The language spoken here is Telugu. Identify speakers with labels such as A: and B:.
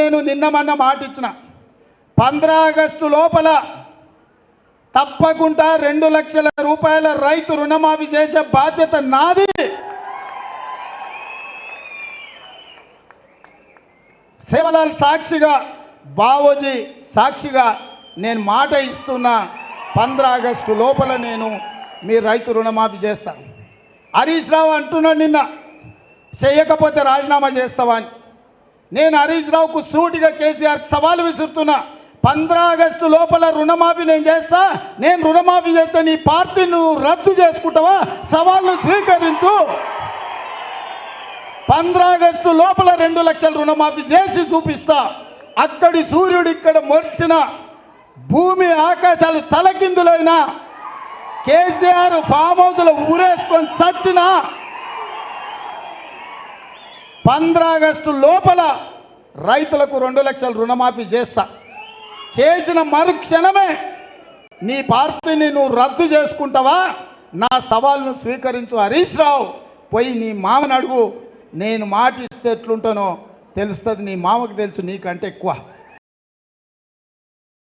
A: నేను నిన్న మొన్న మాట ఇచ్చిన. పంద్రా ఆగస్టు లోపల తప్పకుండా రెండు లక్షల రూపాయల రైతు రుణమాఫీ చేసే బాధ్యత నాది. సేవలాల్ సాక్షిగా బావోజీ సాక్షిగా నేను మాట ఇస్తున్నా పంద్రా ఆగస్టు లోపల నేను మీ రైతు రుణమాఫీ చేస్తాను హరీష్ రావు అంటున్నాడు నిన్న చేయకపోతే రాజీనామా చేస్తావా అని. నేను హరీష్ రావుకు సూటిగా కేసీఆర్ సవాలు విసురుతున్నా. పంద్రా ఆగస్టు లోపల రుణమాఫీ నేను చేస్తా. నేను రుణమాఫీ చేస్తే నీ పార్టీ నువ్వు రద్దు చేసుకుంటావా? సవాళ్ళు స్వీకరించు. పంద్రా ఆగస్టు లోపల రెండు లక్షల రుణమాఫీ చేసి చూపిస్తా. అక్కడి సూర్యుడు ఇక్కడ మొరిచిన భూమి ఆకాశాలు తలకిందులైన. కేసీఆర్ ఫామ్ హౌస్లో ఊరే పంద్రా ఆగస్టు లోపల రైతులకు రెండు లక్షల రుణమాఫీ చేస్తా. చేసిన మరుక్షణమే నీ పార్టీని నువ్వు రద్దు చేసుకుంటావా? నా సవాల్ను స్వీకరించు హరీష్ రావు. పోయి నీ మామని అడుగు. నేను మాట ఇస్తే ఎట్లుంటానో తెలుస్తుంది నీ మామకు తెలుసు నీకంటే ఎక్కువ.